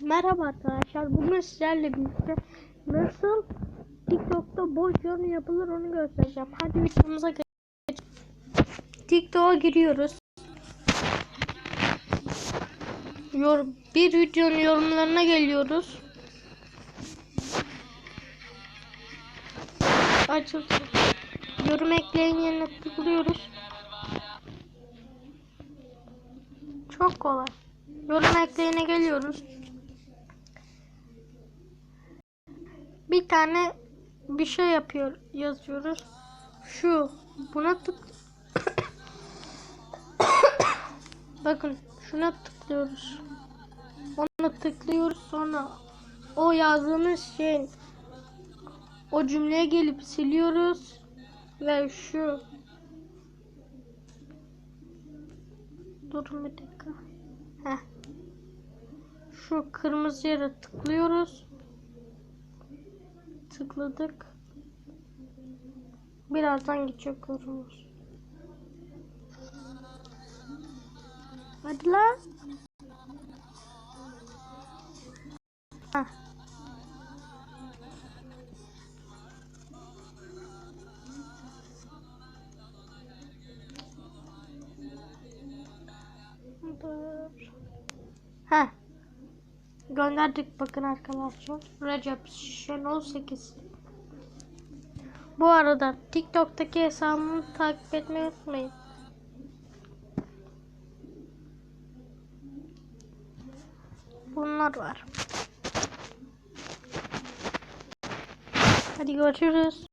Merhaba arkadaşlar. Bugün sizlerle birlikte nasıl TikTok'ta boş yorum yapılır onu göstereceğim. Hadi videomuza geçelim. TikTok'a giriyoruz. Yorum, bir videonun yorumlarına geliyoruz. Açıldı. Yorum ekleyin yerine tıklıyoruz. Çok kolay. Yorum ekleyine geliyoruz. Bir tane bir şey yapıyor yazıyoruz. Şu buna tık Bakın şuna tıklıyoruz. Ona tıklıyoruz sonra o yazdığımız şeyin o cümleye gelip siliyoruz ve şu Durun bir dakika. Heh. Şu kırmızı yere tıklıyoruz. Tıkladık. Birazdan geçecek yorumumuz. Hadi lan. Heh. Heh. Gönderdik bakın arkadaşlar. Recep Şenol 8. Bu arada TikTok'taki hesabımı takip etmeyi unutmayın. Bunlar var. Hadi görüşürüz.